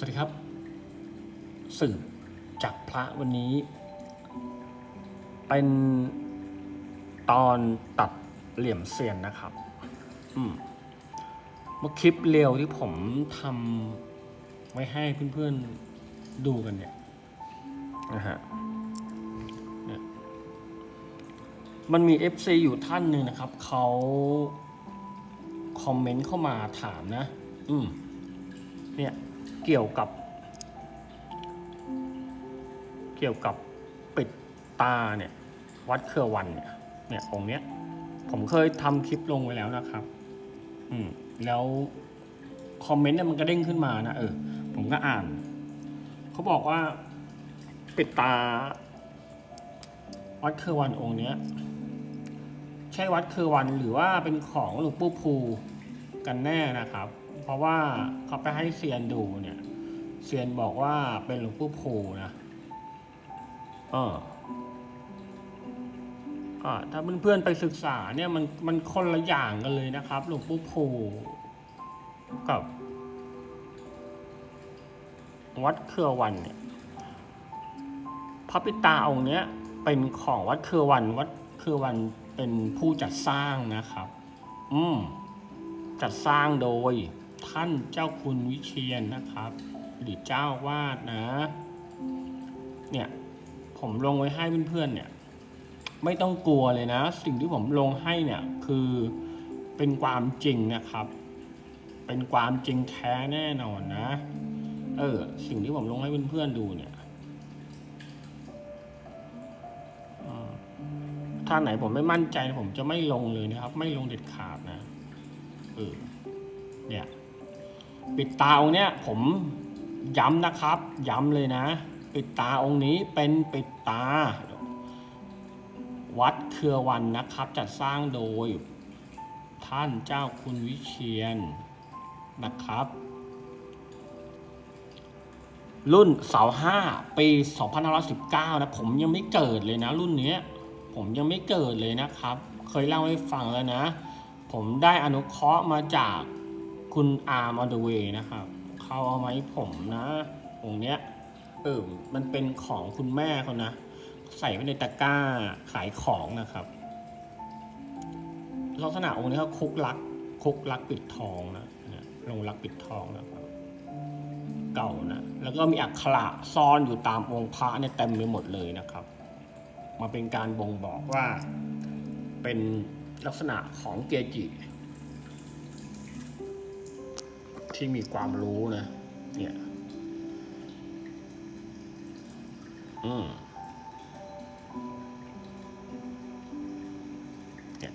สวัสดีครับสื่อจากพระวันนี้ เป็นตอนตัดเหลี่ยมเซียนนะครับอืมเมื่อคลิปเร็วที่ผมทำไว้ให้เพื่อนๆดูกันเนี่ยนะฮะเนี่ยมันมี FC อยู่ท่านหนึ่งนะครับ เขาคอมเมนต์เข้ามาถามนะ อืมเนี่ย เกี่ยวกับ เกี่ยวกับปิดตาเนี่ย วัดเครือวันเนี่ยเนี่ยองเนี้ย ผมเคยทำคลิปลงไว้แล้วนะครับ อืม แล้วคอมเมนต์เนี่ยมันก็เด้งขึ้นมานะเออ ผมก็อ่าน เขาบอกว่าปิดตา วัดเครือวันองค์เนี้ย ใช่วัดเครือวันหรือว่าเป็นของหลวงปู่ภูกันแน่นะครับ เพราะว่าเขาไปให้เซียนดูเนี่ยเซียนบอกว่าเป็นหลวงปู่ภูนะเอออ่าถ้าเพื่อนๆไปศึกษาเนี่ยมันมันคนละอย่างกันเลยนะครับหลวงปู่ภูกับ วัดเครือวันเนี่ยพระปิตาองค์เนี้ยเป็นของวัดเครือวันวัดเครือวันเป็นผู้จัดสร้างนะครับ อืม จัดสร้างโดย ท่านเจ้าคุณวิเชียนนะครับ หรือเจ้าวาดนะ เนี่ยผมลงไว้ให้เพื่อนๆเนี่ย ไม่ต้องกลัวเลยนะ สิ่งที่ผมลงให้เนี่ยคือเป็นความจริงนะครับ เป็นความจริงแท้แน่นอนนะ เออ สิ่งที่ผมลงให้เพื่อนๆดูเนี่ยอ่าถ้าไหนผมไม่มั่นใจผมจะไม่ลงเลยนะครับ ไม่ลงเด็ดขาดนะ เออเนี่ย ปิดตาองค์เนี้ยผมย้ำนะครับ ย้ำเลยนะ ปิดตาองค์นี้เป็นปิดตา วัดเครือวันนะครับ จัดสร้างโดย ท่านเจ้าคุณวิเชียนนะครับ รุ่นเสาห้าปี2519 นะ ผมยังไม่เกิดเลยนะ รุ่นเนี้ยผมยังไม่เกิดเลยนะครับ เคยเล่าให้ฟังแล้วนะ ผมได้อนุเคราะห์มาจาก คุณอาร์มอเดเวนะครับเขาเอามาให้ผมนะองค์เนี้ยเออมันเป็นของคุณแม่เขานะ ใส่ไว้ในตะกร้าขายของนะครับ ลักษณะองค์นี้เขาคุกลัก คุกลักปิดทองนะลงลักปิดทองนะครับ เก่านะแล้วก็มีอักขระซ่อนอยู่ตามองค์พระเนี่ยเต็มไปหมดเลยนะครับ มาเป็นการบ่งบอกว่าเป็นลักษณะของเกจิ ที่มีความรู้นะ เนี่ย อืมเนี่ย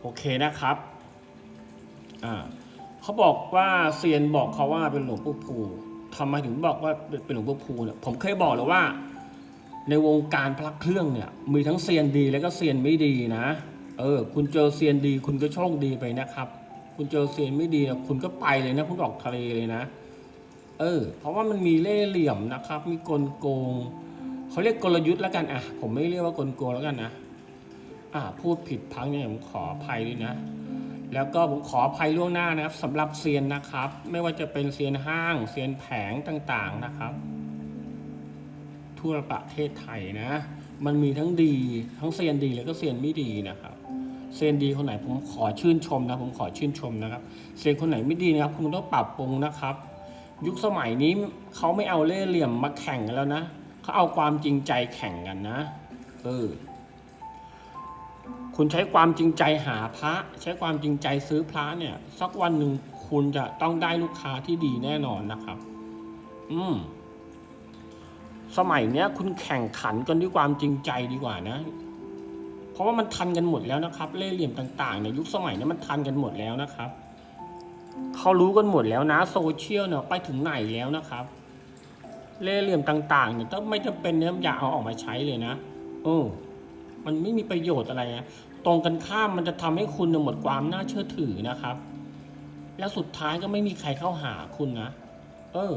โอเคนะครับ อ่าเขาบอกว่าเซียนบอกเขาว่าเป็นหลวงปู่ภูทำไมถึงบอกว่าเป็นหลวงปู่ภูเนี่ย ผมเคยบอกแล้วว่า ในวงการพระเครื่องเนี่ย มีทั้งเซียนดีแล้วก็เซียนไม่ดีนะ เออ คุณเจอเซียนดี คุณก็โชคดีไปนะครับ คุณเจอเซียนไม่ดีนะคุณก็ไปเลยนะคุณออกทะเลเลยนะ เออ เพราะว่ามันมีเล่ห์เหลี่ยมนะครับ มีกลโกงเขาเรียกกลยุทธ์แล้วกันอะ ผมไม่เรียกว่ากลโกงแล้วกันนะ อ่า พูดผิดพังเนี่ยผมขออภัยด้วยนะ แล้วก็ผมขออภัยล่วงหน้านะครับสำหรับเซียนนะครับ ไม่ว่าจะเป็นเซียนห้างเซียนแผงต่างๆนะครับ ทั่วประเทศไทยนะ มันมีทั้งดี ทั้งเซียนดีแล้วก็เซียนไม่ดีนะครับเซียนดีคนไหนผมขอชื่นชมนะ ผมขอชื่นชมนะครับเซียนคนไหนไม่ดีนะครับคุณต้องปรับปรุงนะครับ ยุคสมัยนี้เขาไม่เอาเล่ห์เหลี่ยมมาแข่งกันแล้วนะเขาเอาความจริงใจแข่งกันนะเออคุณใช้ความจริงใจหาพระ ใช้ความจริงใจซื้อพระเนี่ย สักวันหนึ่งคุณจะต้องได้ลูกค้าที่ดีแน่นอนนะครับ อืม สมัยเนี้ย คุณแข่งขันกันด้วยความจริงใจดีกว่านะ เพราะว่ามันทันกันหมดแล้วนะครับ เล่ห์เหลี่ยมต่างๆเนี่ยยุคสมัยนี้มันทันกันหมดแล้วนะครับเขารู้กันหมดแล้วนะโซเชียลเนี่ยไปถึงไหนแล้วนะครับ เล่ห์เหลี่ยมต่างๆเนี่ยต้องไม่จำเป็นเนี่ยอย่าเอาออกมาใช้เลยนะโอ้มันไม่มีประโยชน์อะไรนะตรงกันข้ามมันจะทำให้คุณหมดความน่าเชื่อถือนะครับ แล้วสุดท้ายก็ไม่มีใครเข้าหาคุณนะ เออ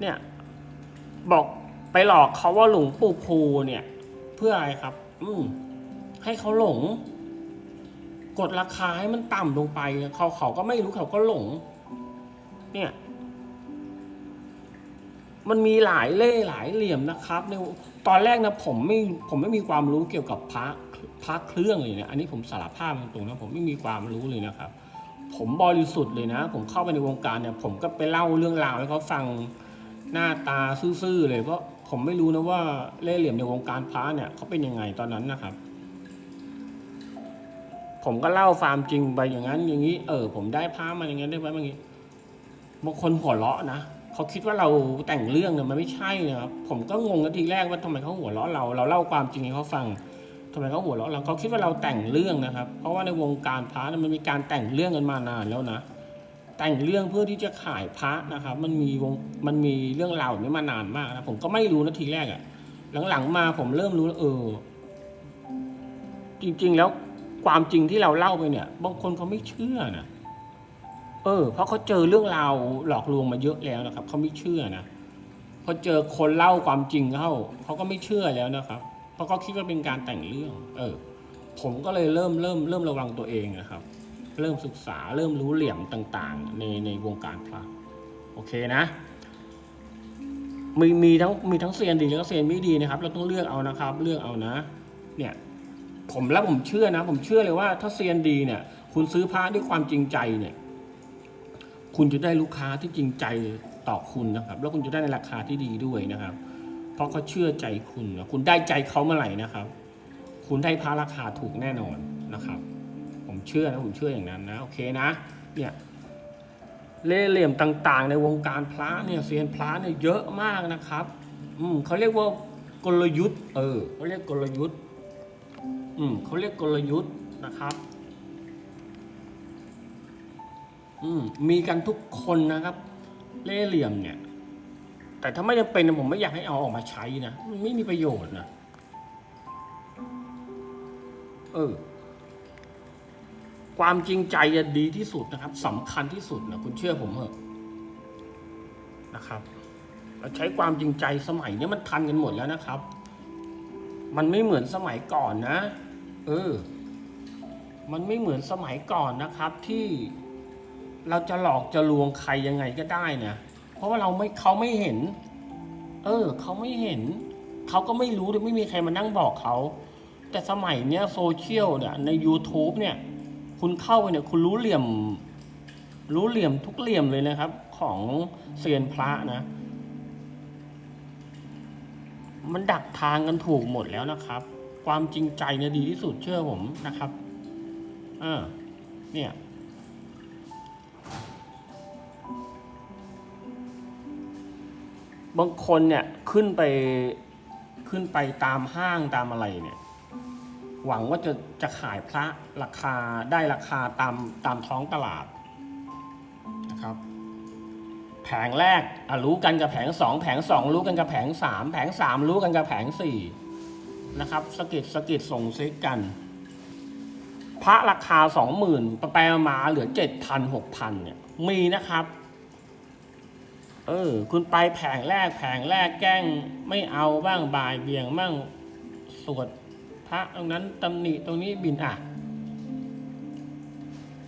เนี่ยบอกไปหลอกเขาว่าหลวงปู่ภูเนี่ย เพื่ออะไรครับ อืมให้เขาหลง กดราคาให้มันต่ำลงไปเขาเขาก็ไม่รู้เขาก็หลง เนี่ย มันมีหลายเล่หลายเหลี่ยมนะครับในตอนแรกนะผมไม่ผมไม่มีความรู้เกี่ยวกับพระพระเครื่องเลยเนี่ยอันนี้ผมสารภาพตรงๆนะผมไม่มีความรู้เลยนะครับ ผมบริสุทธิ์เลยนะ ผมเข้าไปในวงการเนี่ย ผมก็ไปเล่าเรื่องราวให้เขาฟัง หน้าตาซื่อๆเลยเพราะผมไม่รู้นะว่าเล่เหลี่ยมในวงการพระเนี่ยเขาเป็นยังไงตอนนั้นนะครับ ผมก็เล่าความจริงไปอย่างนั้นอย่างนี้ เออ ผมได้พระมาอย่างนั้นได้ไหมอย่างนี้บางคนหัวเราะนะเขาคิดว่าเราแต่งเรื่องเนี่ยมันไม่ใช่นะครับผมก็งงกันทีแรกว่าทำไมเขาหัวเราะเรา เราเล่าความจริงให้เขาฟังทำไมเขาหัวเราะเราเขาคิดว่าเราแต่งเรื่องนะครับ เพราะว่าในวงการพระเนี่ยมันมีการแต่งเรื่องกันมานานแล้วนะ แต่งเรื่องเพื่อที่จะขายพระนะครับ มันมีวงมันมีเรื่องราวแบบนี้มานานมากนะผมก็ไม่รู้นะทีแรกอะ่ะหลังๆมาผมเริ่มรู้เออ จริง ๆ แล้วความจริงที่เราเล่าไปเนี่ย บางคนเขาไม่เชื่อนะเออ เพราะเขาเจอเรื่องราวหลอกลวงมาเยอะแล้วนะครับเขาไม่เชื่อนะพอเจอคนเล่าความจริงเข้าเขาก็ไม่เชื่อแล้วนะครับ เพราะเขาคิดว่าเป็นการแต่งเรื่อง เออ ผมก็เลยเริ่มเริ่มเริ่มระวังตัวเองนะครับ เริ่มศึกษาเริ่มรู้เหลี่ยมต่างๆ ในในวงการพระโอเคนะ มีมีทั้งมีทั้งเซียนดีแล้วก็เซียนไม่ดีนะครับ เราต้องเลือกเอานะครับ เลือกเอานะ เนี่ย ผมแล้วผมเชื่อนะ ผมเชื่อเลยว่าถ้าเซียนดีเนี่ย คุณซื้อพระด้วยความจริงใจเนี่ย คุณจะได้ลูกค้าที่จริงใจต่อคุณนะครับ แล้วคุณจะได้ในราคาที่ดีด้วยนะครับ เพราะเขาเชื่อใจคุณนะคุณได้ใจเขาเมื่อไหร่นะครับ คุณได้พระราคาถูกแน่นอนนะครับ ผมเชื่อนะผมเชื่ออย่างนั้นนะโอเคนะเนี่ยเล่เหลี่ยมต่าง ๆ ในวงการพระเนี่ยเซียนพระเนี่ยเยอะมากนะครับ อืมเขาเรียกว่ากลยุทธ์ เออเขาเรียกกลยุทธ์ อืมเขาเรียกกลยุทธ์นะครับ อืมมีกันทุกคนนะครับ เล่เหลี่ยมเนี่ย แต่ถ้าไม่จำเป็นผมไม่อยากให้เอาออกมาใช้นะมันไม่มีประโยชน์นะเออ ความจริงใจจะดีที่สุดนะครับสำคัญที่สุดนะคุณเชื่อผมเถอะนะครับเราใช้ความจริงใจสมัยนี้มันทันกันหมดแล้วนะครับ มันไม่เหมือนสมัยก่อนนะ เออ มันไม่เหมือนสมัยก่อนนะครับ ที่เราจะหลอกจะลวงใครยังไงก็ได้นะเพราะว่าเราไม่เขาไม่เห็น เออ เขาไม่เห็น เขาก็ไม่รู้เลยไม่มีใครมานั่งบอกเขา แต่สมัยเนี้ยโซเชียลเนี่ยใน YouTube เนี่ย คุณเข้าไปเนี่ยคุณรู้เหลี่ยม รู้เหลี่ยมทุกเหลี่ยมเลยนะครับ ของเซียนพระนะ มันดักทางกันถูกหมดแล้วนะครับ ความจริงใจเนี่ยดีที่สุดเชื่อผมนะครับอ่าเนี่ยบางคนเนี่ยขึ้นไปขึ้นไปตามห้างตามอะไรเนี่ย หวังว่าจะจะขายพระราคาได้ราคาตามตามท้องตลาดนะครับ แผงแรกรู้กันกับแผงสองแผงสองรู้กันกับแผงสามแผงสามรู้กันกับแผงสี่นะครับสะกิดสะกิดส่งซิกกัน พระราคาสองหมื่นแปลมาเหลือเจ็ดพันหกพันเนี่ยมีนะครับ เออ คุณไปแผงแรกแผงแรกแกล้งไม่เอาบ้างบ่ายเบี่ยงบ้างสวด พระตรงนั้นตำหนิตรงนี้บินอะ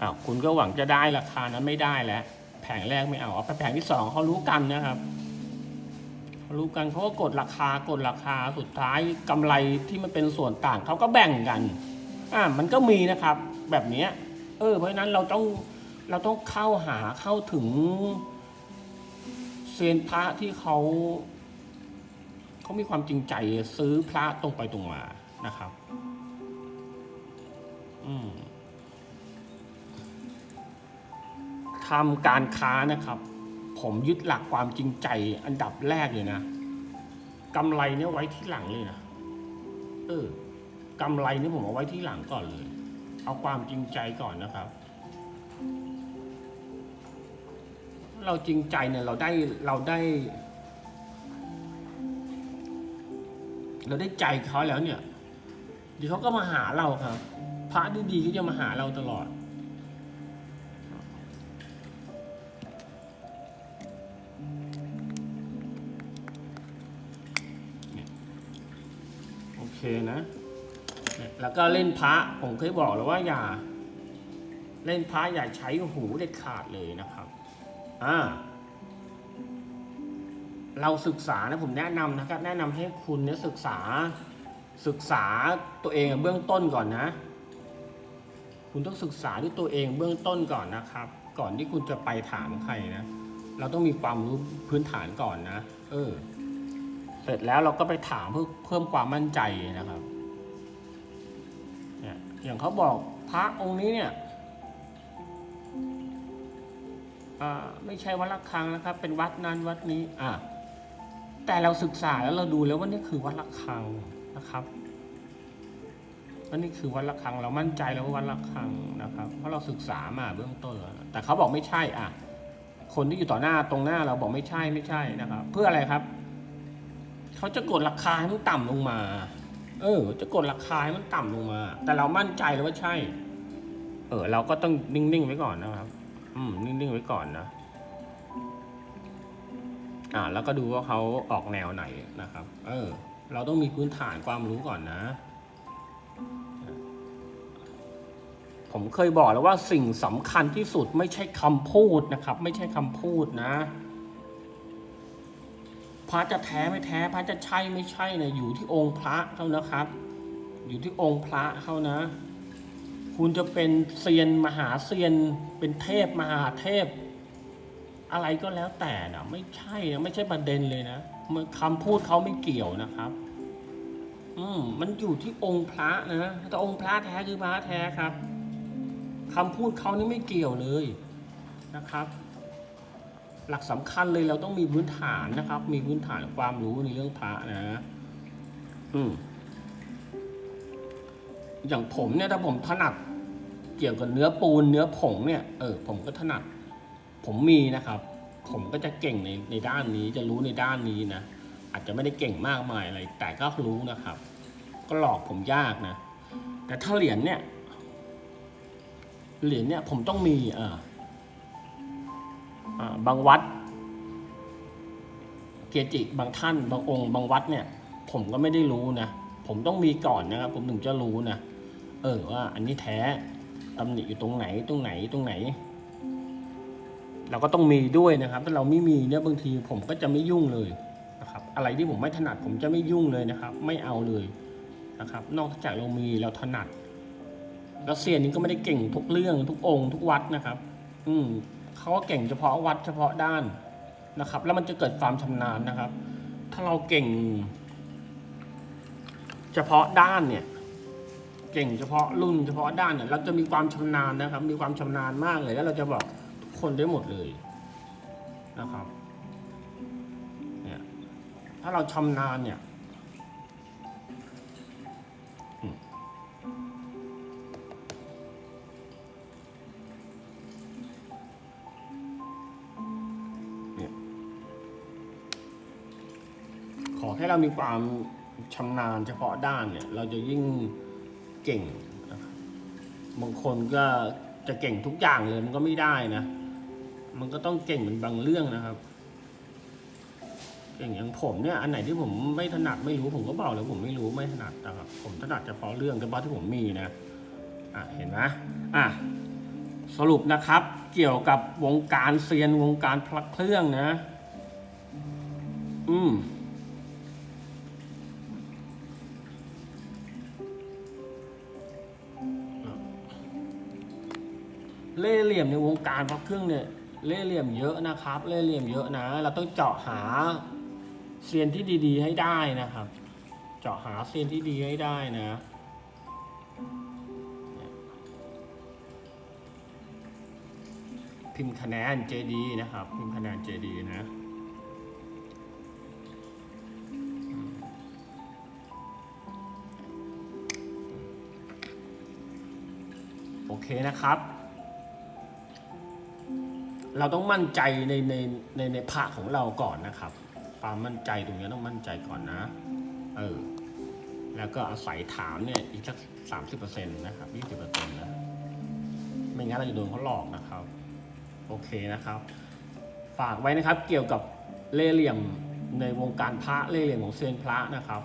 อ้าวคุณก็หวังจะได้ราคานั้นไม่ได้แล้ว แผงแรกไม่เอาเอาไปแผงที่สองเขารู้กันนะครับเขารู้กันเขาก็กดราคากดราคาสุดท้ายกำไรที่มันเป็นส่วนต่างเขาก็แบ่งกันอ่ามันก็มีนะครับ แบบเนี้ยเออเพราะฉะนั้นเราต้องเราต้องเข้าหาเข้าถึงเซียนพระที่เขาเขามีความจริงใจซื้อพระตรงไปตรงมา นะครับ อืมทำการค้านะครับ ผมยึดหลักความจริงใจอันดับแรกเลยนะกำไรเนี่ยไว้ที่หลังเลยนะเออกำไรเนี่ยผมเอาไว้ที่หลังก่อนเลย เอาความจริงใจก่อนนะครับ เราจริงใจเนี่ยเราได้เราได้ เราได้ใจเขาแล้วเนี่ย เดี๋ยวเขาก็มาหาเราครับ พระดีๆก็จะมาหาเราตลอด โอเคนะ แล้วก็เล่นพระผมเคยบอกแล้วว่าอย่า เล่นพระอย่าใช้หูเด็ดขาดเลยนะครับ อ่าเราศึกษานะผมแนะนำนะครับ แนะนำให้คุณเนี่ยศึกษา ศึกษาตัวเองเบื้องต้นก่อนนะ คุณต้องศึกษาด้วยตัวเองเบื้องต้นก่อนนะครับ ก่อนที่คุณจะไปถามใครนะ เราต้องมีความรู้พื้นฐานก่อนนะ เออ เสร็จแล้วเราก็ไปถามเพื่อเพิ่มความมั่นใจนะครับเนี่ยอย่างเขาบอกพระองค์นี้เนี่ยอ่าไม่ใช่วัดละคังนะครับ เป็นวัดนั้นวัดนี้อ่าแต่เราศึกษาแล้วเราดูแล้วว่านี่คือวัดละคัง นะครับว่านี่คือวัดละคังเรามั่นใจแล้วว่าวัดละคังนะครับ เพราะเราศึกษามาเบื้องต้นแล้วแต่เขาบอกไม่ใช่อะ คนที่อยู่ต่อหน้าตรงหน้าเราบอกไม่ใช่ไม่ใช่นะครับ เพื่ออะไรครับเขาจะกดราคาให้มันต่ำลงมา เออ จะกดราคาให้มันต่ำลงมา แต่เรามั่นใจแล้วว่าใช่ เออ เราก็ต้องนิ่งๆไว้ก่อนนะครับ อืม นิ่งๆไว้ก่อนนะอ่าแล้วก็ดูว่าเขาออกแนวไหนนะครับ เออ เราต้องมีพื้นฐานความรู้ก่อนนะ ผมเคยบอกแล้วว่าสิ่งสำคัญที่สุดไม่ใช่คำพูดนะครับ ไม่ใช่คำพูดนะพระจะแท้ไม่แท้พระจะใช่ไม่ใช่เนี่ยอยู่ที่องค์พระเท่านะครับ อยู่ที่องค์พระเท่านะ คุณจะเป็นเซียนมหาเซียน เป็นเทพมหาเทพ อะไรก็แล้วแต่นะไม่ใช่นะไม่ใช่ประเด็นเลยนะ คำพูดเขาไม่เกี่ยวนะครับ อืมมันอยู่ที่องค์พระนะแต่องค์พระแท้คือพระแท้ครับคำพูดเขานี่ไม่เกี่ยวเลยนะครับ หลักสำคัญเลยเราต้องมีพื้นฐานนะครับ มีพื้นฐานความรู้ในเรื่องพระนะ อืมอย่างผมเนี่ยถ้าผมถนัดเกี่ยวกับเนื้อปูนเนื้อผงเนี่ยเออผมก็ถนัด ผมมีนะครับ ผมก็จะเก่งในในด้านนี้จะรู้ในด้านนี้นะ อาจจะไม่ได้เก่งมากมายอะไร แต่ก็รู้นะครับ ก็หลอกผมยากนะ แต่ถ้าเหรียญเนี่ย เหรียญเนี่ยผมต้องมีอ่าอ่าบางวัด เกจิบางท่านบางองค์ บางวัดเนี่ย ผมก็ไม่ได้รู้นะ ผมต้องมีก่อนนะครับ ผมถึงจะรู้นะ เออว่า อันนี้แท้ตำหนิอยู่ตรงไหนตรงไหนตรงไหน เราก็ต้องมีด้วยนะครับ ถ้าเราไม่มีเนี่ยบางทีผมก็จะไม่ยุ่งเลยนะครับ อะไรที่ผมไม่ถนัดผมจะไม่ยุ่งเลยนะครับ ไม่เอาเลยนะครับ นอกจากเรามีเราถนัดแล้วเซียนนี้ก็ไม่ได้เก่งทุกเรื่องทุกองค์ทุกวัดนะครับ อืมเขาก็เก่งเฉพาะวัดเฉพาะด้านนะครับ แล้วมันจะเกิดความชำนาญนะครับ ถ้าเราเก่ง เฉพาะด้านเนี่ย เก่งเฉพาะรุ่นเฉพาะด้านเนี่ย เราจะมีความชำนาญนะครับ มีความชำนาญมากเลย แล้วเราจะบอก คนได้หมดเลยนะครับเนี่ยถ้าเราชำนาญเนี่ยขอแค่เรามีความชำนาญเฉพาะด้านเนี่ย เราจะยิ่งเก่ง บางคนก็จะเก่งทุกอย่างเลยมันก็ไม่ได้นะ มันก็ต้องเก่งเป็นบางเรื่องนะครับเก่งอย่างผมเนี่ยอันไหนที่ผมไม่ถนัดไม่รู้ผมก็บอกเลยผมไม่รู้ไม่ถนัดนะครับผมถนัดเฉพาะเรื่องเฉพาะที่ผมมีนะอะเห็นไหมอะสรุปนะครับ เกี่ยวกับวงการเซียนวงการพลักเครื่องนะ อืมเล่เหลี่ยมในวงการพระเครื่องเนี่ย เล่เหลี่ยมเยอะนะครับ เล่เหลี่ยมเยอะนะ เราต้องเจาะหาเซียนที่ดีๆ ให้ได้นะครับ เจาะหาเซียนที่ดีให้ได้นะพิมพ์คะแนน JD นะครับ พิมพ์คะแนน JD นะโอเคนะครับ เราต้องมั่นใจในในในในพระของเราก่อนนะครับ ความมั่นใจตรงนี้ต้องมั่นใจก่อนนะ เออ แล้วก็อาศัยถามเนี่ยอีกสักสามสิบเปอร์เซ็นต์นะครับยี่สิบเปอร์เซ็นต์นะ ไม่งั้นเราจะโดนเขาหลอกนะครับ โอเคนะครับ ฝากไว้นะครับ เกี่ยวกับเล่ห์เหลี่ยมในวงการพระเล่ห์เหลี่ยมของเซียนพระนะครับ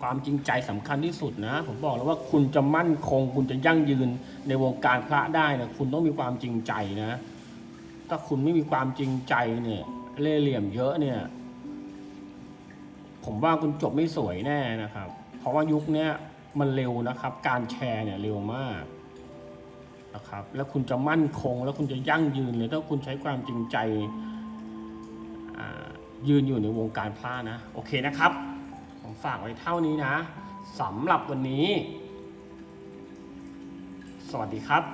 ความจริงใจสำคัญที่สุดนะ ผมบอกแล้วว่าคุณจะมั่นคง คุณจะยั่งยืนในวงการพระได้นะคุณต้องมีความจริงใจนะ ถ้าคุณไม่มีความจริงใจเนี่ยเล่เหลี่ยมเยอะเนี่ย ผมว่าคุณจบไม่สวยแน่นะครับ เพราะว่ายุคเนี้ยมันเร็วนะครับ การแชร์เนี่ยเร็วมากนะครับ แล้วคุณจะมั่นคง แล้วคุณจะยั่งยืนเลยถ้าคุณใช้ความจริงใจยืนอยู่ในวงการพระนะ โอเคนะครับ ผมฝากไว้เท่านี้นะสำหรับวันนี้ สวัสดีครับ